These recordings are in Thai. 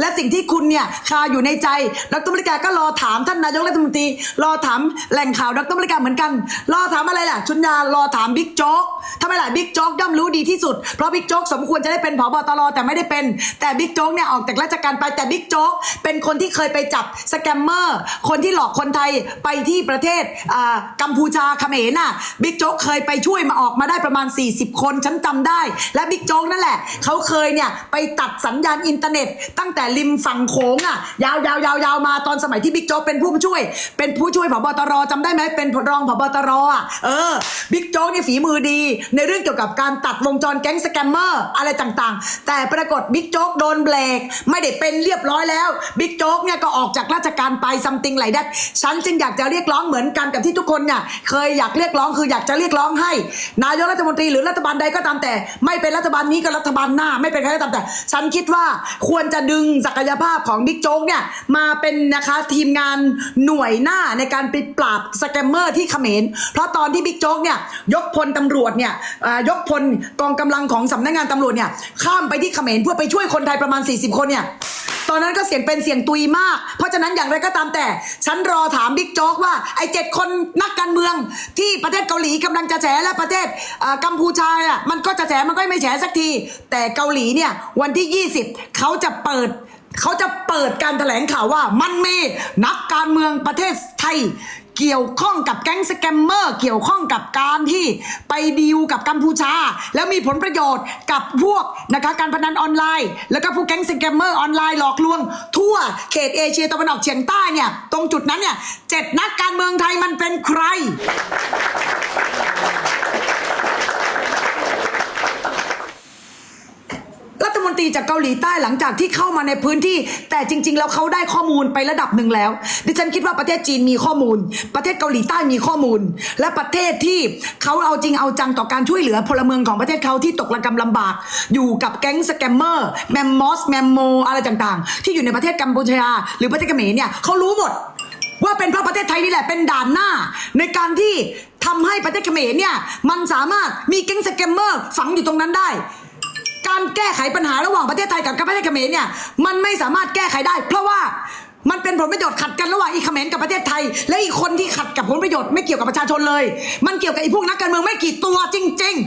และสิ่งที่คุณเนี่ยคาอยู่ในใจดรมริกาก็รอถามท่านนายกรัฐมนตรี รอถามแหล่งข่าวดรมริกาเหมือนกัน รอถามอะไรล่ะ ชุนยารอถามบิ๊กโจ๊กทำไมล่ะบิ๊กโจ๊กย่อมรู้ดีที่สุด เพราะบิ๊กโจ๊กสมควรจะได้เป็นผบตรแต่ไม่ได้เป็น แต่บิ๊กโจ๊กเนี่ยออกจากราชการไปแต่บิ๊กโจ๊กเป็นคนที่เคยไปจับสแกมเมอร์คนที่หลอกคนไทยไปที่ประเทศอ่ากัมพูชาเขมรน่ะบิ๊กโจ๊กเคยไปช่วยมาออกมาได้ประมาณ 40 คนฉันจำได้ และบิ๊กโจ๊กนั่นแหละเขาเคยเนี่ยไปตัดสัญญาณอินเทอร์เน็ต ตั้งแต่ริมฝั่งโขงอะยาวยาวยาวยาวมาตอนสมัยที่บิ๊กโจ๊กเป็นผู้ช่วย เป็นผู้ช่วยผบตรจำได้ไหมเป็นรองผบตรอะเออบิ๊กโจ๊กนี่ฝีมือดี ในเรื่องเกี่ยวกับการตัดวงจรแก๊งสแกมเมอร์อะไรต่างๆ แต่ปรากฏบิ๊กโจ๊กโดนเบรกไม่ได้เป็นเรียบร้อยแล้วบิ๊กโจ๊กเนี่ยก็ออกจากราชการไปซัมติงไหลดัดฉันจึงอยากจะเรียกร้องเหมือนกันกับที่ทุกคนเนี่ยเคยอยากเรียกร้องคืออยากจะเรียกร้องให้ นายกรัฐมนตรีหรือรัฐบาลใดก็ตามแต่ ไม่เป็นรัฐบาลนี้ก็รัฐบาลหน้า ไม่เป็นใครก็ตามแต่ ฉันคิดว่าควรจะดึงศักยภาพของบิ๊กโจ๊กเนี่ยมาเป็นนะคะทีมงานหน่วยหน้าในการไปปราบสแกมเมอร์ที่เขมร เพราะตอนที่บิ๊กโจ๊กเนี่ยยกพลตำรวจเนี่ยยกพลกองกำลังของสำนักงานตำรวจเนี่ยข้ามไปที่เขมรเพื่อไปช่วยคนไทยประมาณ 40 คนเนี่ยตอนนั้นก็เสียงเป็นเสียงตุยมาก เพราะฉะนั้นอย่างไรก็ตามแต่ ฉันรอถามบิ๊กโจ๊กว่าไอ้เจ็ดคนนักการเมือง ที่ประเทศเกาหลีกำลังจะแฉและประเทศกัมพูชาอะมันก็จะแฉมันก็ไม่แฉสักที แต่เกาหลีเนี่ยวันที่ 20 เขาจะเปิดเขาจะเปิดการแถลงข่าวว่ามันมีนักการเมืองประเทศไทย เกี่ยวข้องกับแก๊งสแกมเมอร์เกี่ยวข้องกับการที่ไปดีลกับกัมพูชา แล้วมีผลประโยชน์กับพวกนะคะการพนันออนไลน์ แล้วก็พวกแก๊งสแกมเมอร์ออนไลน์หลอกลวง ทั่วเขตเอเชียตะวันออกเฉียงใต้เนี่ยตรงจุดนั้นเนี่ยเจ็ดนักการเมืองไทยมันเป็นใคร รัฐมนตรีจากเกาหลีใต้หลังจากที่เข้ามาในพื้นที่ แต่จริง ๆ แล้วเขาได้ข้อมูลไประดับหนึ่งแล้ว ดิฉันคิดว่าประเทศจีนมีข้อมูล ประเทศเกาหลีใต้มีข้อมูล และประเทศที่เขาเอาจริงเอาจังต่อการช่วยเหลือพลเมืองของประเทศเขาที่ตกระกำลำบาก อยู่กับแก๊งสแกมเมอร์แมมมอสแมมโมอะไรต่างๆ ที่อยู่ในประเทศกัมพูชา หรือประเทศเขมรเนี่ยเขารู้หมด ว่าเป็นเพราะประเทศไทยนี่แหละเป็นด่านหน้า ในการที่ทำให้ประเทศเขมรเนี่ยมันสามารถมีแก๊งสแกมเมอร์ฝังอยู่ตรงนั้นได้ การแก้ไขปัญหาระหว่างประเทศไทยกับประเทศเขมรเนี่ยมันไม่สามารถแก้ไขได้ เพราะว่ามันเป็นผลประโยชน์ขัดกันระหว่างอีเขมรกับประเทศไทย และอีกคนที่ขัดกับผลประโยชน์ไม่เกี่ยวกับประชาชนเลย มันเกี่ยวกับไอ้พวกนักการเมืองไม่กี่ตัวจริง ๆ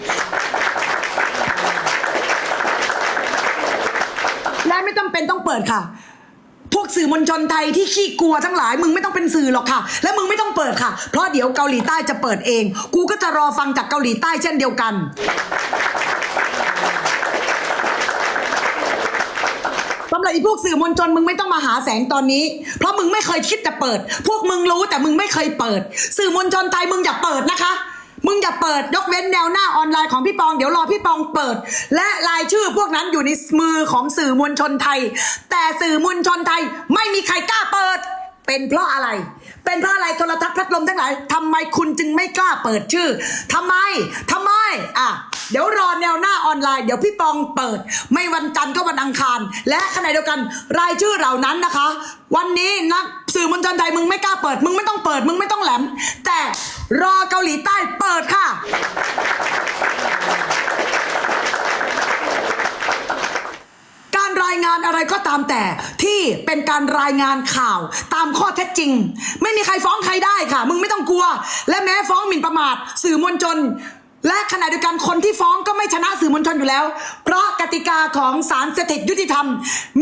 และไม่ต้องเป็นต้องเปิดค่ะพวกสื่อมวลชนไทยที่ขี้กลัวทั้งหลาย มึงไม่ต้องเป็นสื่อหรอกค่ะ และมึงไม่ต้องเปิดค่ะ เพราะเดี๋ยวเกาหลีใต้จะเปิดเอง กูก็จะรอฟังจากเกาหลีใต้เช่นเดียวกัน สำหรับอีพวกสื่อมวลชนมึงไม่ต้องมาหาแสงตอนนี้ เพราะมึงไม่เคยคิดจะเปิด พวกมึงรู้แต่มึงไม่เคยเปิด สื่อมวลชนไทยมึงอย่าเปิดนะคะ มึงอย่าเปิดยกเว้นแนวหน้าออนไลน์ของพี่ปองเดี๋ยวรอพี่ปองเปิด และรายชื่อพวกนั้นอยู่ในมือของสื่อมวลชนไทย แต่สื่อมวลชนไทยไม่มีใครกล้าเปิด เป็นเพราะอะไร เป็นเพราะอะไรโทรทัศน์พัดลมทั้งหลายทำไมคุณจึงไม่กล้าเปิดชื่อทำไมทำไมอะ เดี๋ยวรอแนวหน้าออนไลน์เดี๋ยวพี่ปองเปิด ไม่วันจันทร์ก็วันอังคาร และขณะเดียวกันรายชื่อเหล่านั้นนะคะ วันนี้นักสื่อมวลชนไทยมึงไม่กล้าเปิด มึงไม่ต้องเปิด มึงไม่ต้องแหลม แต่รอเกาหลีใต้เปิดค่ะ การรายงานอะไรก็ตามแต่ที่เป็นการรายงานข่าวตามข้อเท็จจริง ไม่มีใครฟ้องใครได้ค่ะ มึงไม่ต้องกลัว และแม้ฟ้องหมิ่นประมาทสื่อมวลชน และขณะเดียวกันคนที่ฟ้องก็ไม่ชนะสื่อมวลชนอยู่แล้ว เพราะกติกาของศาลสถิตยุติธรรม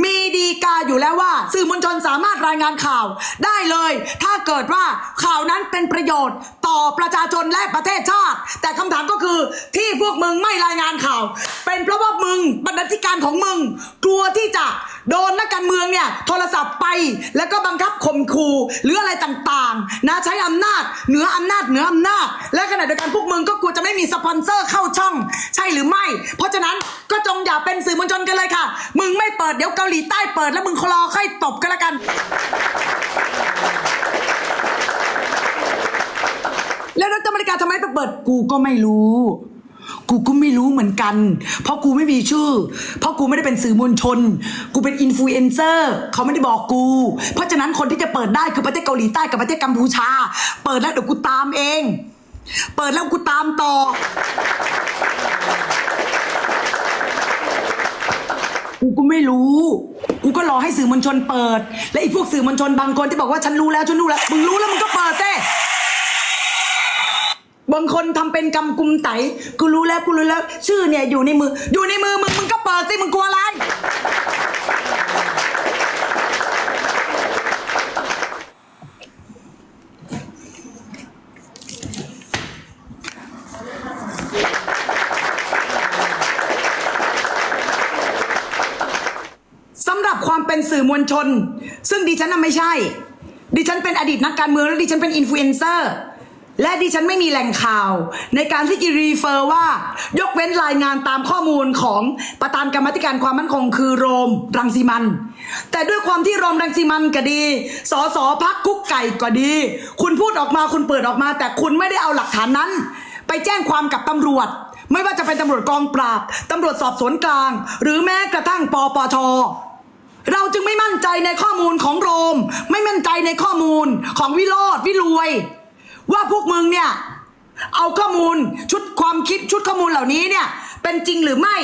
มีดีกาอยู่แล้วว่า สื่อมวลชนสามารถรายงานข่าว ได้เลย ถ้าเกิดว่าข่าวนั้นเป็นประโยชน์ ต่อประชาชนและประเทศชาติ แต่คำถามก็คือที่พวกมึงไม่รายงานข่าว เป็นเพราะว่ามึงบรรณาธิการของมึง กลัวที่จะโดนนักการเมืองเนี่ยโทรศัพท์ไป แล้วก็บังคับข่มขู่หรืออะไรต่างๆ นะใช้อำนาจเหนืออำนาจเหนืออำนาจ และขณะเดียวกันพวกมึงก็กลัวจะไม่มีสปอนเซอร์เข้าช่อง ใช่หรือไม่ เพราะฉะนั้นก็จงอย่าเป็นสื่อมวลชนกันเลยค่ะ มึงไม่เปิดเดี๋ยวเกาหลีใต้เปิดแล้วมึงคลอค่อยตบกันละกัน แล้วรัฐอเมริกาทำไมไปเปิดกูก็ไม่รู้ กูก็ไม่รู้เหมือนกัน เพราะกูไม่มีชื่อ เพราะกูไม่ได้เป็นสื่อมวลชน กูเป็นอินฟลูเอนเซอร์เขาไม่ได้บอกกู เพราะฉะนั้นคนที่จะเปิดได้คือประเทศเกาหลีใต้กับประเทศกัมพูชา เปิดแล้วเดี๋ยวกูตามเอง เปิดแล้วกูตามต่อ กูก็ไม่รู้ กูก็รอให้สื่อมวลชนเปิด และไอ้พวกสื่อมวลชนบางคนที่บอกว่าฉันรู้แล้วฉันรู้แล้ว มึงรู้แล้วมึงก็เปิดเจ้ บางคนทำเป็นกำกุมไตกูรู้แล้วกูรู้แล้ว ชื่อเนี่ยอยู่ในมือ อยู่ในมือมึงมึงก็เปิดสิมึงกลัวอะไรสำหรับความเป็นสื่อมวลชน ซึ่งดิฉันน่ะไม่ใช่ ดิฉันเป็นอดีตนักการเมือง และดิฉันเป็นอินฟลูเอนเซอร์ และดิฉันไม่มีแหล่งข่าว ในการที่จะรีเฟอร์ว่า ยกเว้นรายงานตามข้อมูลของประธานกรรมธิการความมั่นคงคือโรมรังสีมัน แต่ด้วยความที่โรมรังสีมันก็ดีสอสอพักกุ๊กไก่ก็ดี คุณพูดออกมาคุณเปิดออกมา แต่คุณไม่ได้เอาหลักฐานนั้น ไปแจ้งความกับตำรวจ ไม่ว่าจะเป็นตำรวจกองปราบตำรวจสอบสวนกลาง หรือแม้กระทั่งปปชเราจึงไม่มั่นใจในข้อมูลของโรม ไม่มั่นใจในข้อมูลของวิโรธวิรวย ว่าพวกมึงเนี่ยเอาข้อมูลชุดความคิดชุดข้อมูลเหล่านี้เนี่ยเป็นจริงหรือไม่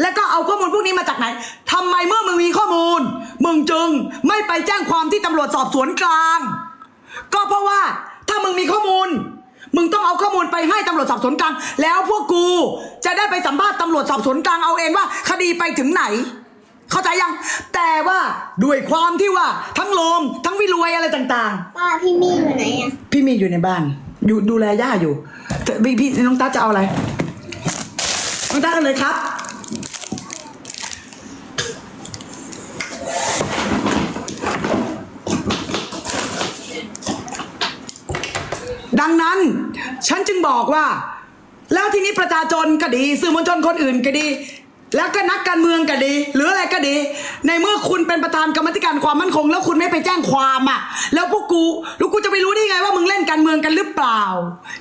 แล้วก็เอาข้อมูลพวกนี้มาจากไหนทำไมเมื่อมึงมีข้อมูล มึงจึงไม่ไปแจ้งความที่ตำรวจสอบสวนกลาง ก็เพราะว่าถ้ามึงมีข้อมูล มึงต้องเอาข้อมูลไปให้ตำรวจสอบสวนกลาง แล้วพวกกูจะได้ไปสัมภาษณ์ตำรวจสอบสวนกลางเอาเองว่า คดีไปถึงไหน เข้าใจยัง แต่ว่าด้วยความที่ว่าทั้งโลมทั้งวิรวยอะไรต่างป้าพี่มี่อยู่ไหนอะๆ พี่มีอยู่ในบ้าน อยู่ดูแลย่าอยู่แต่พี่พี่น้องตาจะเอาอะไร น้องตาเอาเลยครับ ดังนั้นฉันจึงบอกว่า แล้วทีนี้ประชาชนก็ดี สื่อมวลชนคนอื่นก็ดี แล้วก็นักการเมืองก็ดี หรืออะไรก็ดี ในเมื่อคุณเป็นประธานกรรมธิการความมั่นคง แล้วคุณไม่ไปแจ้งความอะ แล้วพวกกูแล้วกูจะไปรู้ได้ไงว่ามึงเล่นการเมืองกันหรือเปล่า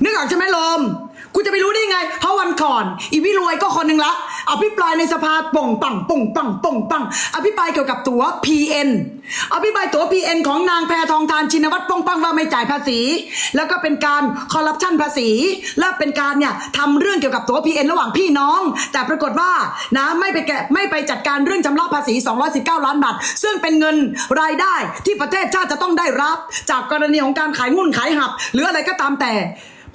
นึกออกใช่ไหมลม กูจะไปรู้ได้ไง เพราะวันก่อน อีวิรวยก็คนหนึ่งละอภิปรายในสภาป่งปังป่งปังป่งปังอภิปรายเกี่ยวกับตั๋ว PN อภิปรายตั๋ว PN ของนางแพทองทานชินวัตรป่งปังว่าไม่จ่ายภาษี แล้วก็เป็นการคอร์รัปชันภาษี และเป็นการเนี่ยทำเรื่องเกี่ยวกับตั๋ว PN ระหว่างพี่น้อง แต่ปรากฏว่านะไม่ไปแกไม่ไปจัดการเรื่องชำระภาษี 219 ล้านบาทซึ่งเป็นเงินรายได้ที่ประเทศชาติจะต้องได้รับ จากกรณีของการขายหุ้นขายหับ หรืออะไรก็ตามแต่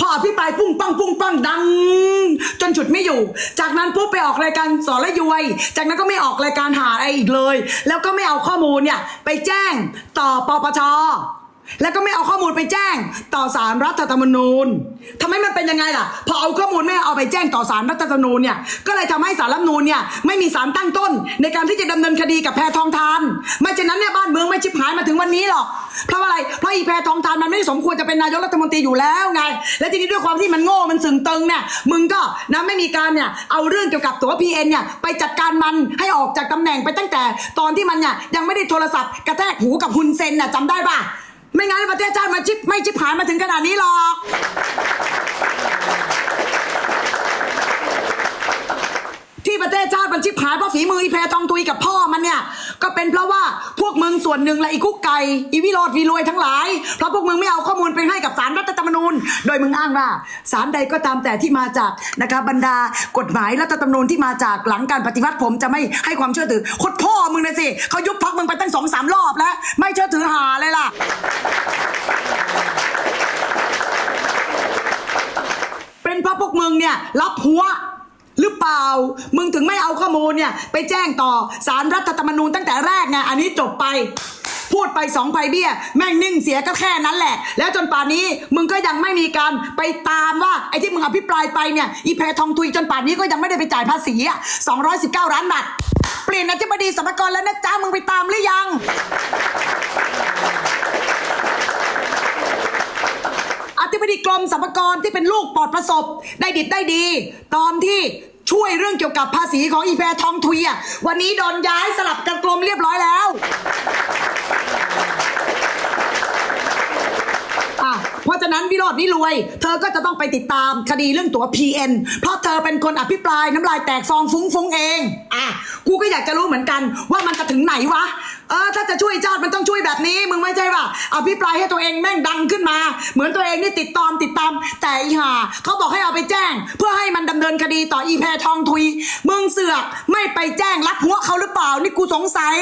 พออภิปรายปุ้งปังปุ้งปังดัง จนฉุดไม่อยู่ จากนั้นปุ๊บไปออกรายการสอนและยวย จากนั้นก็ไม่ออกรายการหาอะไรอีกเลย แล้วก็ไม่เอาข้อมูลเนี่ยไปแจ้งต่อปปช แล้วก็ไม่เอาข้อมูลไปแจ้งต่อสารรัฐธรรมนูญทำให้มันเป็นยังไงล่ะ พอเอาข้อมูลไม่เอาไปแจ้งต่อสารรัฐธรรมนูญเนี่ย ก็เลยทำให้สารรัฐธรรมนูญเนี่ยไม่มีสารตั้งต้น ในการที่จะดำเนินคดีกับแพทองทาน ไม่เช่นนั้นเนี่ยบ้านเมืองไม่ชิบหายมาถึงวันนี้หรอก เพราะอะไร เพราะอีแพทองทานมันไม่สมควรจะเป็นนายกรัฐมนตรีอยู่แล้วไง และทีนี้ด้วยความที่มันโง่ มันสึงตึงเนี่ย มึงก็นะไม่มีการเนี่ยเอาเรื่องเกี่ยวกับตัว PN เอ็นเนี่ยไปจัดการมันให้ออกจากตำแหน่งไปตั้งแต่ ตอนที่มันเนี่ยยังไม่ได้โทรศัพท์กระแทกหูกับฮุนเซนน่ะจำได้ปะ ไม่งั้นประเทศชาติมันชิบไม่ชิบหายมาถึงขนาดนี้หรอก ที่ ประเทศชาติมันชิบหายเพราะฝีมืออีแพรทองตุยกับพ่อมันเนี่ย ก็เป็นเพราะว่าพวกมึงส่วนหนึ่งและอีกุ๊กไก่อีวิโรดวีรวยทั้งหลายเพราะพวกมึงไม่เอาข้อมูลไปให้กับสารรัฐธรรมนูญ โดยมึงอ้างว่าสารใดก็ตามแต่ที่มาจากนะคะบรรดากฎหมายรัฐธรรมนูญที่มาจากหลังการปฏิวัติผมจะไม่ให้ความเชื่อถือคตรพ่อมึงนะสิเขายุบพักมึงไปตั้งสองสามรอบแล้ว ไม่เชื่อถือหาเลยล่ะเป็นเพราะพวกมึงเนี่ยรับหัว รือเปล่า มึงถึงไม่เอาข้อมูลเนี่ย ไปแจ้งต่อสารรัฐธรรมนูญตั้งแต่แรกไงอันนี้จบไป พูดไปสองไพเบี้ย แม่งนิ่งเสียก็แค่นั้นแหละ แล้วจนป่านนี้มึงก็ยังไม่มีการไปตามว่าไอ้ที่มึงอภิปรายไปเนี่ยอีแพทองทุยจนป่านนี้ก็ยังไม่ได้ไปจ่ายภาษีอะ219 ล้านบาทเปลี่ยนอธิบดีสรรกรแล้วนะจ๊ะมึงไปตามหรือยังอธิบดีกรมสรรพากรที่เป็นลูกปลอดประสบ ได้ดิดได้ดี ตอนที่ ช่วยเรื่องเกี่ยวกับภาษีของอีแพรทองทุยอะวันนี้โดนย้ายสลับกันกลมเรียบร้อยแล้วอะเพราะฉะนั้นวิโรจน์นี่รวย เธอก็จะต้องไปติดตามคดีเรื่องตั๋ว PN เพราะเธอเป็นคนอภิปรายน้ำลายแตกฟองฟุ้งฟุ้งเอง อะกูก็อยากจะรู้เหมือนกันว่ามันจะถึงไหนวะ เออถ้าจะช่วยชาติมันต้องช่วยแบบนี้ มึงไม่ใช่ป่ะเอาพี่ปลายให้ตัวเองแม่งดังขึ้นมา เหมือนตัวเองนี่ติดตามติดตามแต่อีห่าเขาบอกให้เอาไปแจ้ง เพื่อให้มันดำเนินคดีต่ออีแพรทองทุย มึงเสือกไม่ไปแจ้งรับหัวเขาหรือเปล่านี่กูสงสัย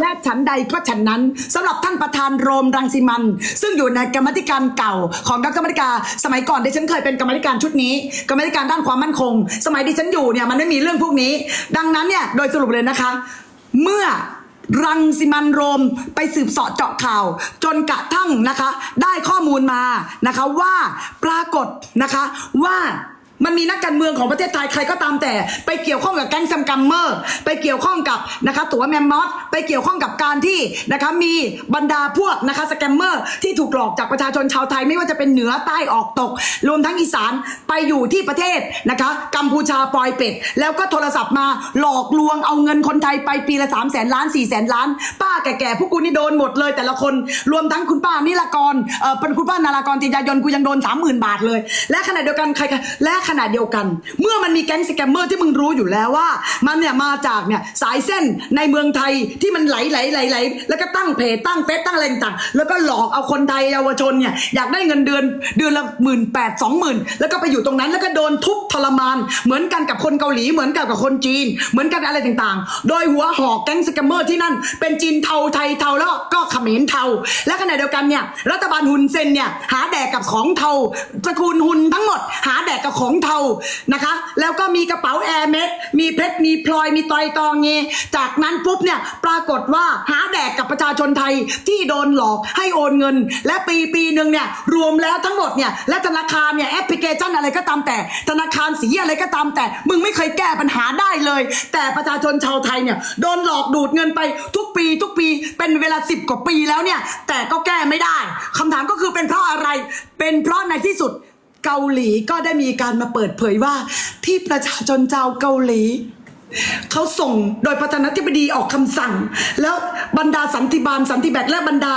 และ ฉันใดก็ฉันนั้นสำหรับท่านประธานโรมรังสิมัน ซึ่งอยู่ในกรรมธิการเก่าของดรรมริการสมัยก่อนดิฉันเคยเป็นกรรมธิการชุดนี้กรรมธิการด้านความมั่นคง สมัยดิฉันอยู่เนี่ยมันไม่มีเรื่องพวกนี้ ดังนั้นเนี่ยโดยสรุปเลยนะคะ เมื่อรังสิมันโรมไปสืบเสาะเจาะข่าว จนกระทั่งนะคะ ได้ข้อมูลมานะคะว่าปรากฏนะคะว่า มันมีนักการเมืองของประเทศไทยใครก็ตามแต่ ไปเกี่ยวข้องกับแก๊งซัมกัมเมอร์ ไปเกี่ยวข้องกับนะคะตั๋วแมมมอสไปเกี่ยวข้องกับการที่นะคะมีบรรดาพวกนะคะสแกมเมอร์ที่ถูกหลอกจากประชาชนชาวไทยไม่ว่าจะเป็นเหนือใต้ออกตก รวมทั้งอีสานไปอยู่ที่ประเทศนะคะกัมพูชาปลอยเป็ด แล้วก็โทรศัพท์มาหลอกลวงเอาเงินคนไทยไปปีละ3 0 0แสนล้าน4 0 0แสนล้าน ป้าแก่ๆพวกกูนี่โดนหมดเลย แต่ละคนรวมทั้งคุณป้านิลากรเออเป็นคุณป้านารากรติยายนกูยังโดน 30,000 บาทเลย และขณะเดียวกันใครและขณะเดียวกัน เมื่อมันมีแก๊งสแกมเมอร์ที่มึงรู้อยู่แล้วว่า มันเนี่ยมาจากเนี่ยสายเส้นในเมืองไทยที่มันไหลไหลไหลไหลแล้วก็ตั้งเพจตั้งเฟซตั้งอะไรต่างๆแล้วก็หลอกเอาคนไทยเยาวชนเนี่ยอยากได้เงินเดือนเดือนละหมื่นแปดสองหมื่นแล้วก็ไปอยู่ตรงนั้นแล้วก็โดนทุบทรมาน เหมือนกันกับคนเกาหลีเหมือนกันกับคนจีน เหมือนกันอะไรต่างๆ โดยหัวหอกแก๊งสแกมเมอร์ที่นั่น เป็นจีนเทาไทยเทาแล้วก็เขมรเทา และขณะเดียวกันเนี่ยรัฐบาลฮุนเซนเนี่ยหาแดกกับของเทาตระกูลฮุนทั้งหมด หาแดกกับของเทานะคะ แล้วก็มีกระเป๋าแอร์เมดมีเพชรมีพลอยมีตอยตองเงจากนั้นปุ๊บเนี่ยปรากฏว่าหาแดกกับประชาชนไทยที่โดนหลอกให้โอนเงิน และปีปีหนึ่งเนี่ยรวมแล้วทั้งหมดเนี่ยและธนาคารเนี่ยแอปพลิเคชันอะไรก็ตามแต่ ธนาคารสีอะไรก็ตามแต่ มึงไม่เคยแก้ปัญหาได้เลย แต่ประชาชนชาวไทยเนี่ยโดนหลอกดูดเงินไปทุกปีทุกปีเป็นเวลาสิบกว่าปีแล้วเนี่ยแต่ก็แก้ไม่ได้คำถามก็คือเป็นเพราะอะไร เป็นเพราะในที่สุด เกาหลีก็ได้มีการมาเปิดเผยว่า ที่ประชาชนชาวเกาหลีเขาส่งโดยประธานาธิบดีออกคำสั่ง แล้วบรรดาสันติบาลสันติแบกและบรรดา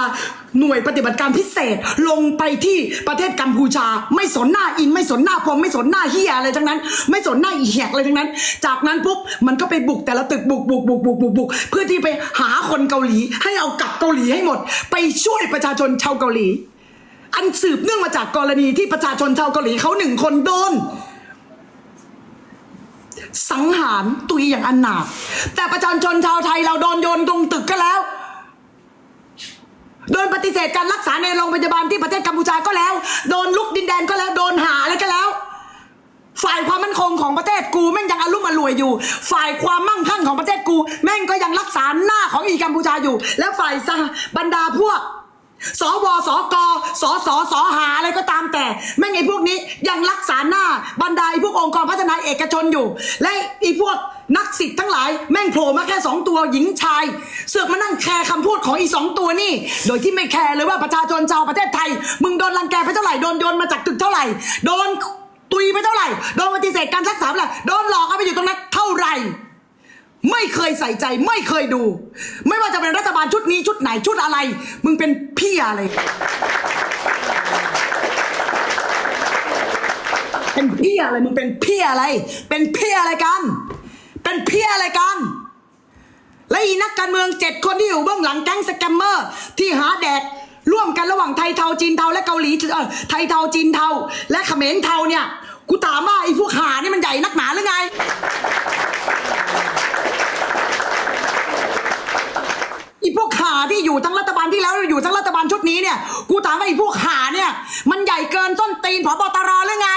หน่วยปฏิบัติการพิเศษลงไปที่ประเทศกัมพูชา ไม่สนหน้าอินไม่สนหน้าพรมไม่สนหน้าเฮียอะไรทั้งนั้น ไม่สนหน้าอีแหกอะไรทั้งนั้น จากนั้นปุ๊บมันก็ไปบุกแต่ละตึกบุกบุกบุกบุกบุกบุกเพื่อที่ไปหาคนเกาหลีให้เอากลับเกาหลีให้หมด ไปช่วยประชาชนชาวเกาหลี อันสืบเนื่องมาจากกรณีที่ประชาชนชาวเกาหลีเขาหนึ่งคนโดน สังหารตุยอย่างอันหนาถแต่ประชาชนชาวไทยเราโดนโยนตรงตึกก็แล้วโดนปฏิเสธการรักษาในโรงพยาบาลที่ประเทศกัมพูชาก็แล้ว โดนลุกดินแดนก็แล้ว โดนหาอะไรก็แล้ว ฝ่ายความมั่นคงของประเทศกูแม่งยังอารมณ์อรวยอยู่ ฝ่ายความมั่งคั่งของประเทศกู แม่งก็ยังรักษาหน้าของอีกัมพูชาอยู่ และฝ่ายบรรดาพวก สวสกสสสหาอะไรก็ตามแต่แม่งไอ้พวกนี้ยังรักษาหน้าบรรดาไอ้พวกองค์กรพัฒนาเอกชนอยู่ และไอ้พวกนักสิทธิ์ทั้งหลายแม่งโผล่มาแค่สองตัวหญิงชาย เสือกมานั่งแคร์คำพูดของอีสองตัวนี่ โดยที่ไม่แคร์เลยว่าประชาชนชาวประเทศไทย มึงโดนรังแกไปเท่าไหร่โดนโยนมาจากตึกเท่าไหร่ โดนตุยไปเท่าไหร่ โดนปฏิเสธการรักษาไปเท่าไหร่โดนหลอกเอาไปอยู่ตรงนั้นเท่าไหร่ ไม่เคยใส่ใจไม่เคยดู ไม่ว่าจะเป็นรัฐบาลชุดนี้ชุดไหนชุดอะไร มึงเป็นพี่อะไร เป็นพี่อะไรมึงเป็นพี่อะไร เป็นพี่อะไรกัน เป็นพี่อะไรกันและอีนักการเมืองเจ็ดคนที่อยู่เบื้องหลังแก๊งสแกมเมอร์ ที่หาแดกร่วมกันระหว่างไทยเทาจีนเทาและเกาหลีเออไทยเทาจีนเทา และเขมรเทาเนี่ย กูถามว่าไอ้พวกหานี่มันใหญ่นักหนาหรือไง อีพวกขาที่อยู่ทั้งรัฐบาลที่แล้วอยู่ทั้งรัฐบาลชุดนี้เนี่ย กูถามว่าไอ้พวกขาเนี่ย มันใหญ่เกินส้นตีนผบตรหรือไง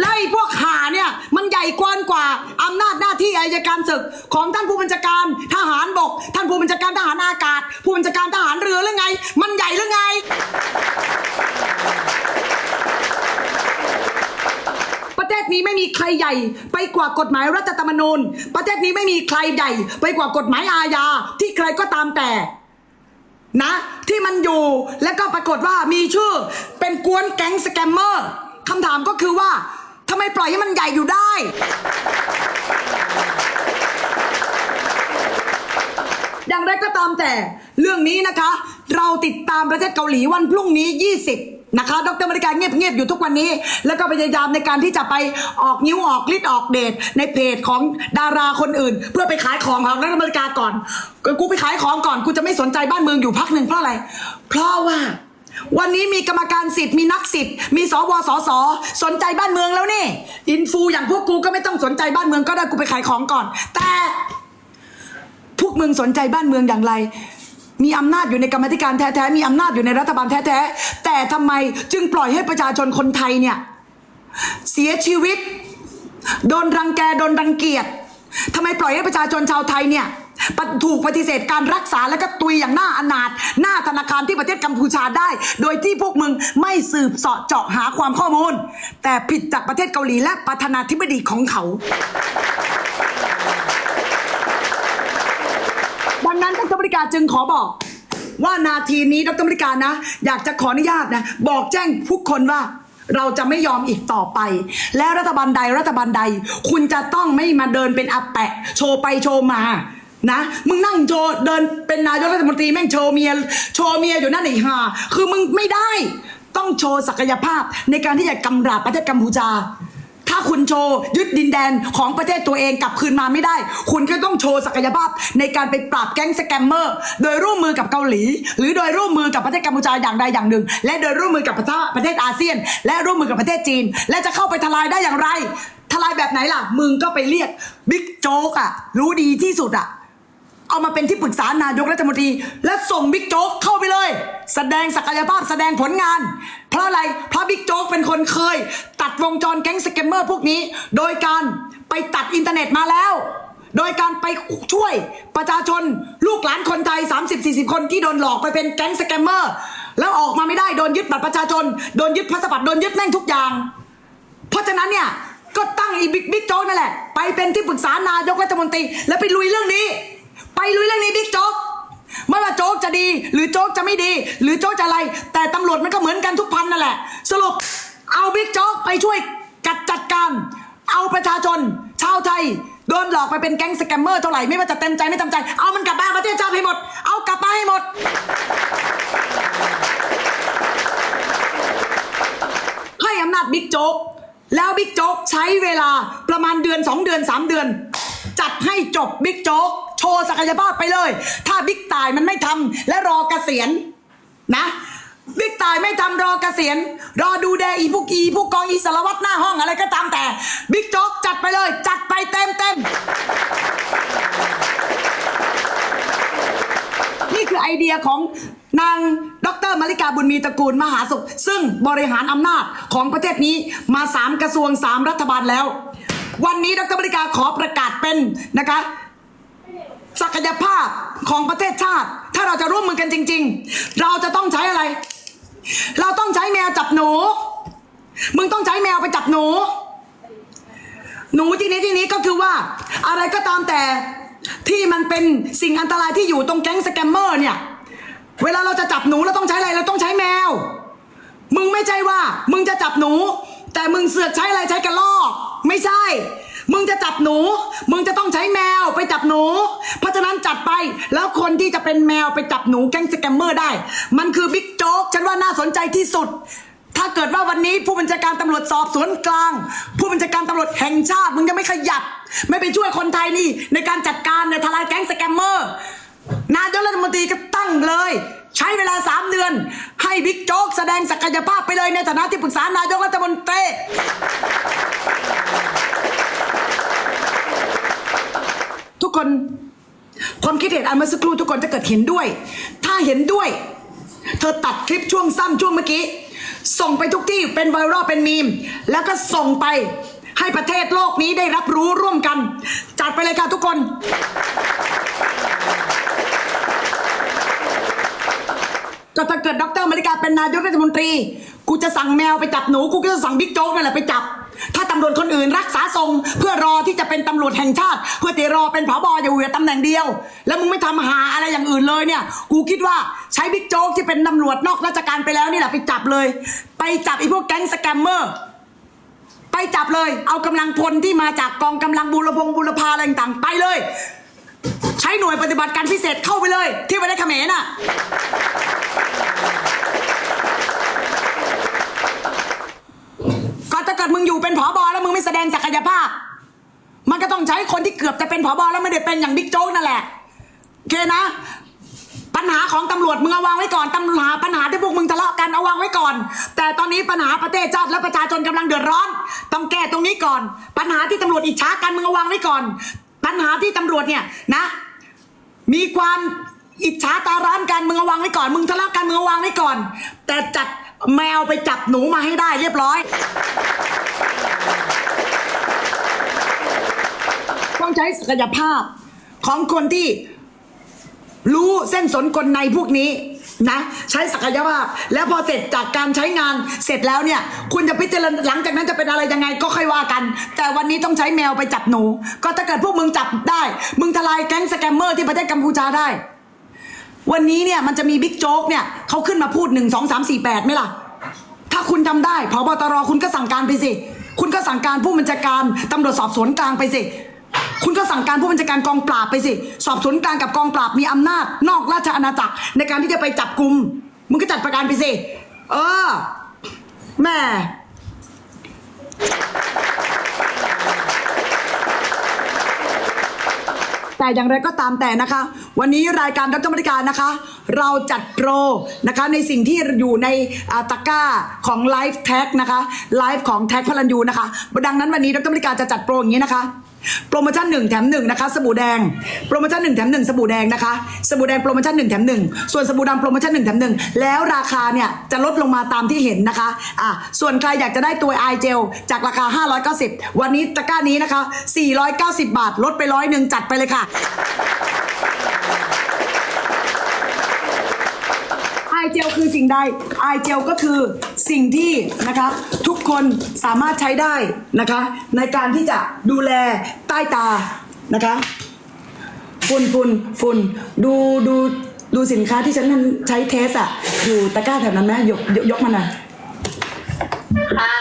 แล้วไอ้พวกขาเนี่ย มันใหญ่กว่ากว่าอำนาจหน้าที่อายการศึกของท่านผู้บัญชาการทหารบก ท่านผู้บัญชาการทหารอากาศ ผู้บัญชาการทหารเรือหรือไง มันใหญ่หรือไง ประเทศ นี้ไม่มีใครใหญ่ ไปกว่ากฎหมายรัฐธรรมนูญ ประเทศนี้ไม่มีใครใหญ่ ไปกว่ากฎหมายอาญาที่ใครก็ตามแต่นะ ที่มันอยู่แล้วก็ปรากฏว่ามีชื่อเป็นกวนแก๊งสแกมเมอร์คำถามก็คือว่าทำไมปล่อยให้มันใหญ่อยู่ได้ อย่างไรก็ตามแต่เรื่องนี้นะคะ เราติดตามประเทศเกาหลีวันพรุ่งนี้ 20 นะคะดรมริการเงียบๆอยู่ทุกวันนี้ แล้วก็พยายามในการที่จะไปออกนิ้วออกฤทธิ์ออกเดชในเพจของดาราคนอื่น เพื่อไปขายของของดรมริกาก่อนกูไปขายของก่อนกูจะไม่สนใจบ้านเมืองอยู่พักหนึ่งเพราะอะไร เพราะว่าวันนี้มีกรรมการสิทธิ์มีนักสิทธิ์มีสวสสสนใจบ้านเมืองแล้วนี่อินฟูอย่างพวกกูก็ไม่ต้องสนใจบ้านเมืองก็ได้กูไปขายของก่อน แต่พวกมึงสนใจบ้านเมืองอย่างไร มีอำนาจอยู่ในกรรมธิการแท้ๆ มีอำนาจอยู่ในรัฐบาลแท้ๆ แต่ทำไมจึงปล่อยให้ประชาชนคนไทยเนี่ย เสียชีวิต โดนรังแก โดนรังเกียจทำไมปล่อยให้ประชาชนชาวไทยเนี่ยถูกปฏิเสธการรักษาแล้วก็ตุยอย่างหน้าอนาถหน้าธนาคารที่ประเทศกัมพูชาได้ โดยที่พวกมึงไม่สืบเสาะเจาะหาความข้อมูล แต่ผิดจากประเทศเกาหลีและประธานาธิบดีของเขา ดังนั้นดรบริการจึงขอบอก ว่านาทีนี้ดรบริการนะ อยากจะขออนุญาตนะ บอกแจ้งทุกคนว่า เราจะไม่ยอมอีกต่อไป และรัฐบาลใดรัฐบาลใด คุณจะต้องไม่มาเดินเป็นอาแปะ โชว์ไปโชว์มานะมึงนั่งโชว์เดินเป็นนายกรัฐมนตรีแม่งโชว์เมียโชว์เมียอยู่นั่นไอ้ห่าคือมึงไม่ได้ ต้องโชว์ศักยภาพในการที่จะกำราบประเทศกัมพูชา คุณโชว์ยึดดินแดนของประเทศตัวเองกลับคืนมาไม่ได้ คุณก็ต้องโชว์ศักยภาพในการไปปราบแก๊งสแกมเมอร์ โดยร่วมมือกับเกาหลี หรือโดยร่วมมือกับประเทศกัมพูชาอย่างใดอย่างหนึ่ง และโดยร่วมมือกับประเทศประเทศอาเซียน และร่วมมือกับประเทศจีน และจะเข้าไปทลายได้อย่างไร ทลายแบบไหนล่ะ มึงก็ไปเรียกบิ๊กโจ๊กอะรู้ดีที่สุดอะ เอามาเป็นที่ปรึกษานายกรัฐมนตรี และส่งบิ๊กโจ๊กเข้าไปเลย แสดงศักยภาพแสดงผลงาน เพราะอะไรเพราะบิ๊กโจ๊กเป็นคนเคย ตัดวงจรแก๊งสแกมเมอร์พวกนี้ โดยการไปตัดอินเทอร์เน็ตมาแล้ว โดยการไปช่วยประชาชนลูกหลานคนไทย 30-40 คนที่โดนหลอกไปเป็นแก๊งสแกมเมอร์แล้วออกมาไม่ได้โดนยึดบัตรประชาชนโดนยึดพาสปอร์ตโดนยึดแม่งทุกอย่าง เพราะฉะนั้นเนี่ยก็ตั้งอีบิ๊กบิ๊กโจ๊กนั่นแหละ ไปเป็นที่ปรึกษานายกรัฐมนตรี แล้วไปลุยเรื่องนี้ ลุยเรื่องนี้บิ๊กโจ๊กไม่ว่าโจ๊กจะดี หรือโจ๊กจะไม่ดี หรือโจ๊กจะอะไร แต่ตำรวจมันก็เหมือนกันทุกพันนั่นแหละ สรุปเอาบิ๊กโจ๊กไปช่วยกัดจัดการ เอาประชาชน ชาวไทยโดนหลอกไปเป็นแก๊งสแกมเมอร์เท่าไหร่ไม่ว่าจะเต็มใจไม่เต็มใจ เอามันกลับมาประเทศชาติให้หมด เอากลับมาให้หมด ให้อำนาจบิ๊กโจ๊กแล้วบิ๊กโจ๊กใช้เวลาประมาณเดือน 2 เดือน 3 เดือน จัดให้จบบิ๊กโจ๊ก โชว์ศักยภาพไปเลย ถ้าบิ๊กตายมันไม่ทำและรอเกษียณนะบิ๊กตายไม่ทำรอเกษียณรอดูแดอีพวกอีพวกกองอีสารวัตรหน้าห้องอะไรก็ตามแต่บิ๊กโจ๊กจัดไปเลย จัดไปเต็มเต็มนี่คือไอเดียของนางดรมาริกาบุญมีตระกูลมหาสุข ซึ่งบริหารอำนาจของประเทศนี้มาสามกระทรวงสามรัฐบาลแล้ว วันนี้ดรมาริกาขอประกาศเป็นนะคะ ศักยภาพของประเทศชาติ ถ้าเราจะร่วมมือกันจริง ๆ เราจะต้องใช้อะไร เราต้องใช้แมวจับหนู มึงต้องใช้แมวไปจับหนู หนูที่นี้ที่นี้ก็คือว่า อะไรก็ตามแต่ที่มันเป็นสิ่งอันตรายที่อยู่ตรงแก๊งสแกมเมอร์เนี่ย เวลาเราจะจับหนูเราต้องใช้อะไรเราต้องใช้แมว มึงไม่ใช่ว่า มึงจะจับหนู แต่มึงเสือกใช้อะไรใช้กระลอก ไม่ใช่ มึงจะจับหนู มึงจะต้องใช้แมวไปจับหนู เพราะฉะนั้นจัดไป แล้วคนที่จะเป็นแมวไปจับหนูแก๊งสแกมเมอร์ได้ มันคือบิ๊กโจ๊ก ฉันว่าน่าสนใจที่สุด ถ้าเกิดว่าวันนี้ผู้บัญชาการตำรวจสอบสวนกลาง ผู้บัญชาการตำรวจแห่งชาติ มึงยังไม่ขยับ ไม่ไปช่วยคนไทยนี่ ในการจัดการในทลายแก๊งสแกมเมอร์ นายกรัฐมนตรีก็ตั้งเลย ใช้เวลา3เดือน ให้บิ๊กโจ๊กแสดงศักยภาพไปเลยในฐานะที่ปรึกษานายกรัฐมนตรี กคนความคิดเห็นอันเมื่อสักครู่ทุกคนจะเกิดเห็นด้วย ถ้าเห็นด้วย เธอตัดคลิปช่วงสั้นช่วงเมื่อกี้ ส่งไปทุกที่เป็นไวรัลเป็นมีม แล้วก็ส่งไปให้ประเทศโลกนี้ได้รับรู้ร่วมกัน จัดไปเลยค่ะทุกคน ก็ถ้าเกิดดรมาริกาเป็นนายกรัฐมนตรี กูจะสั่งแมวไปจับหนู กูก็จะสั่งบิ๊กโจ๊กนั่นแหละไปจับ ถ้าตำรวจคนอื่นรักษาทรง เพื่อรอที่จะเป็นตำรวจแห่งชาติ เพื่อที่รอเป็นผบอยู่เหือตำแหน่งเดียว แล้วมึงไม่ทำหาอะไรอย่างอื่นเลยเนี่ย กูคิดว่าใช้บิ๊กโจ๊กที่เป็นตำรวจนอกราชการไปแล้วนี่แหละไปจับเลย ไปจับไอ้พวกแก๊งสแกมเมอร์ไปจับเลย เอากำลังพลที่มาจากกองกำลังบูรพงบูรพาอะไรต่างๆไปเลย ใช้หน่วยปฏิบัติการพิเศษเข้าไปเลย ที่ไปได้เขมรน่ะ ก็จะเกิดมึงอยู่เป็นผอบอแล้วมึงไม่แสดงศักยภาพ มันก็ต้องใช้คนที่เกือบจะเป็นผอบอแล้วไม่ได้เป็นอย่างบิ๊กโจ๊กนั่นแหละโอเคนะ ปัญหาของตำรวจมึงเอาวางไว้ก่อนปัญหาปัญหาที่พวกมึงทะเลาะกันเอาวางไว้ก่อน แต่ตอนนี้ปัญหาประเทศชาติและประชาชนกำลังเดือดร้อน ต้องแก้ตรงนี้ก่อน ปัญหาที่ตำรวจอิจฉากันมึงเอาวางไว้ก่อน ปัญหาที่ตำรวจเนี่ยนะ มีความอิจฉาตาร้านกันมึงเอาวางไว้ก่อน มึงทะเลาะกันมึงเอาวางไว้ก่อน แต่จัด แมวไปจับหนูมาให้ได้เรียบร้อย ต้องใช้ศักยภาพของคนที่รู้เส้นสนกลในพวกนี้นะ ใช้ศักยภาพ แล้วพอเสร็จจากการใช้งานเสร็จแล้วเนี่ย คุณจะพิจารณาหลังจากนั้นจะเป็นอะไรยังไงก็ค่อยว่ากัน แต่วันนี้ต้องใช้แมวไปจับหนู ก็ถ้าเกิดพวกมึงจับได้ มึงทลายแก๊งสแกมเมอร์ที่ประเทศกัมพูชาได้ วันนี้เนี่ยมันจะมีบิ๊กโจ๊กเนี่ยเขาขึ้นมาพูดหนึ่งสองสามสี่แปดไหมล่ะ ถ้าคุณทำได้พบตรคุณก็สั่งการไปสิ คุณก็สั่งการผู้บัญชาการตำรวจสอบสวนกลางไปสิ คุณก็สั่งการผู้บัญชาการกองปราบไปสิ สอบสวนกลางกับกองปราบมีอำนาจ นอกราชอาณาจักรในการที่จะไปจับกลุ่มมึงก็จัดประการไปสิ เออแม่ แต่อย่างไรก็ตามแต่นะคะ วันนี้รายการรัฐบริการนะคะ เราจัดโปรนะคะในสิ่งที่อยู่ในอ่าตะกร้าของไลฟ์แท็กนะคะไลฟ์ของแท็กพลันยูนะคะดังนั้นวันนี้รัฐบริการจะจัดโปรอย่างนี้นะคะ โปรโมชั่น1แถม1นะคะสบู่แดงโปรโมชั่น1แถม1สบู่แดงนะคะสบู่แดงโปรโมชั่น1แถม1ส่วนสบู่ดำโปรโมชั่น1แถม1แล้วราคาเนี่ยจะลดลงมาตามที่เห็นนะคะอะส่วนใครอยากจะได้ตัวไอเจลจากราคา 590 วันนี้ตะกร้านี้นะคะ 490 บาทลดไปร้อยหนึ่งจัดไปเลยค่ะ ไอ เจลคือสิ่งใดไอเจลก็คือสิ่งที่นะคะทุกคนสามารถใช้ได้นะคะ ในการที่จะดูแลใต้ตานะคะฝุ่นฝุ่นฝุ่นดูดูดูสินค้าที่ฉันใช้เทสอะอยู่ตะกร้าแถวนั้นไหมยกยกยกมันอะค่ะ